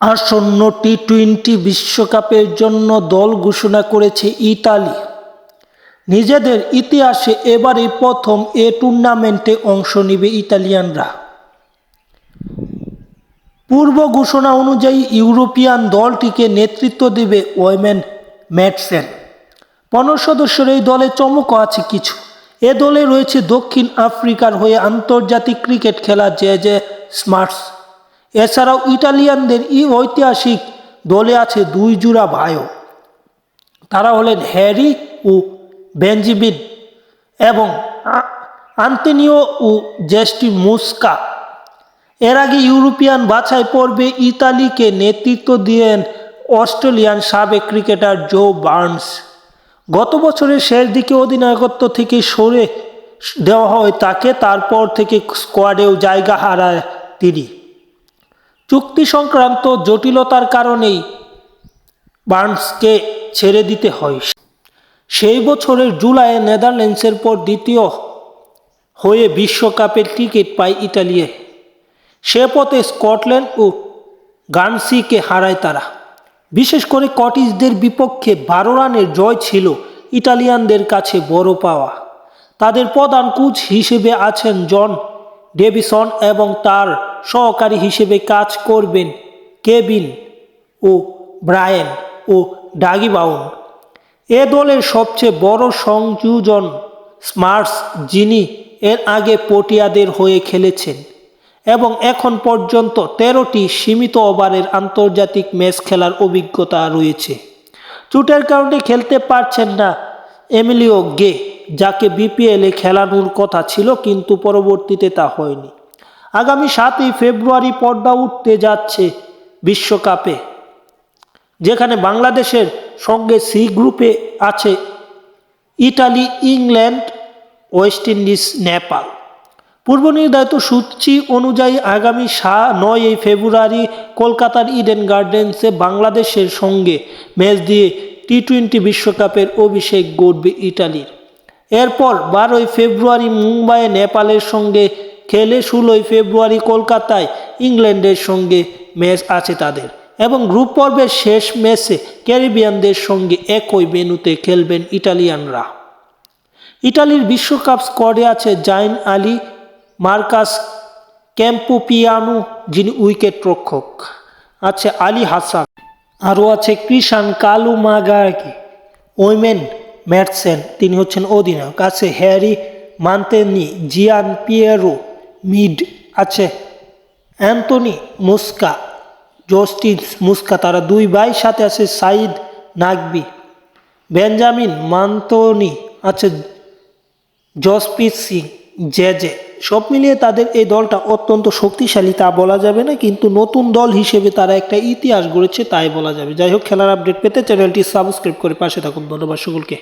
আসন্ন T twenty বিশ্বকাপের জন্য দল ঘোষণা করেছে ইতালি। নিজেদের ইতিহাসে এবারই প্রথম এ টুর্নামেন্টে অংশ নেবে ইতালিয়ানরা। পূর্ব ঘোষণা অনুযায়ী ইউরোপিয়ান দলটিকে নেতৃত্ব দেবে ওয়েমেন ম্যাটসেন পনেরো সদস্যের এই দলে চমকও আছে কিছু। এ দলে রয়েছে দক্ষিণ আফ্রিকার হয়ে আন্তর্জাতিক ক্রিকেট খেলা জে জে স্মার্টস। এছাড়াও ইটালিয়ানদের ই ঐতিহাসিক দলে আছে দুই জোড়া ভাইও। তারা হলেন হ্যারি ও বেঞ্জিবিন এবং আন্তনিও ও জেস্টি মুস্কা। এর আগে ইউরোপিয়ান বাছাই পর্বে ইতালিকে নেতৃত্ব দিয়েন অস্ট্রেলিয়ান সাবেক ক্রিকেটার জো বার্নস। গত বছরের শেষ দিকে অধিনায়কত্ব থেকে সরে দেওয়া হয় তাকে, তারপর থেকে স্কোয়াডেও জায়গা হারায় তিনি। চুক্তি সংক্রান্ত জটিলতার কারণেই বার্নসকে ছেড়ে দিতে হয়। সেই বছরের জুলাইয়ে নেদারল্যান্ডসের পর দ্বিতীয় হয়ে বিশ্বকাপের টিকিট পায় ইতালিয়ে। সে পথে স্কটল্যান্ড ও গার্নসিকে হারায় তারা। বিশেষ করে কটিজদের বিপক্ষে বারো রানের জয় ছিল ইটালিয়ানদের কাছে বড় পাওয়া। তাদের প্রধান কোচ হিসেবে আছেন জন ডেভিসন এবং তার সহকারী হিসেবে কাজ করবেন কেবিন ও ব্রায়েন ও ডাগি বাউন এ দলের সবচেয়ে বড় সংযোজন স্মার্টস যিনি এর আগে পটিয়াদের হয়ে খেলেছেন এবং এখন পর্যন্ত তেরোটি সীমিত ওভারের আন্তর্জাতিক ম্যাচ খেলার অভিজ্ঞতা রয়েছে। চোটের কারণে খেলতে পারছেন না এমিলিও গে, যাকে বিপিএলে খেলানোর কথা ছিল কিন্তু পরবর্তীতে তা হয়নি। আগামী সাতই ফেব্রুয়ারি পর্দা উঠতে যাচ্ছে বিশ্বকাপে, যেখানে বাংলাদেশের সঙ্গে সি গ্রুপে আছে Italy, England, West Indies, Nepal. পূর্ব নির্ধারিত সূচি অনুযায়ী আগামী সা, নয়ই ফেব্রুয়ারি কলকাতার ইডেন গার্ডেন্সে বাংলাদেশের সঙ্গে ম্যাচ দিয়ে টি টোয়েন্টি বিশ্বকাপের অভিষেক গড়বে ইটালির। এরপর বারোই ফেব্রুয়ারি মুম্বাইয়ে নেপালের সঙ্গে খেলে ষোলোই ফেব্রুয়ারি কলকাতায় ইংল্যান্ডের সঙ্গে ম্যাচ আছে তাদের এবং গ্রুপ পর্বের শেষ ম্যাচে ক্যারিবিয়ানদের সঙ্গে একই মেনুতে খেলবেন ইটালিয়ানরা। ইটালির বিশ্বকাপ স্কোয়াডে আছে জাইন আলী, মার্কাস ক্যাম্পোপিয়ানো, যিনি উইকেট রক্ষক। আছে আলী হাসান। আরও আছে কৃষাণ কালু মাগাকি ওইমেন ম্যাটসেন, তিনি হচ্ছেন অধিনায়ক। আছে Harry Manteni Gian Piero Mid আছে। অ্যান্টনি মুস্কা জস্টিস মুস্কা, তারা দুই ভাই, সাথে আছে সাইদ নাগবি। বেঞ্জামিন মান্তনি আছে, জসপ্রীত সিং, জে জে। সব মিলিয়ে তাদের এই দলটা অত্যন্ত শক্তিশালী, তা বলা যাবে না, কিন্তু নতুন দল হিসেবে তারা একটা ইতিহাস গড়েছে, তাই বলা যাবে। যাই হোক, খেলার আপডেট পেতে চ্যানেলটি সাবস্ক্রাইব করে পাশে থাকুন। ধন্যবাদ সকলকে।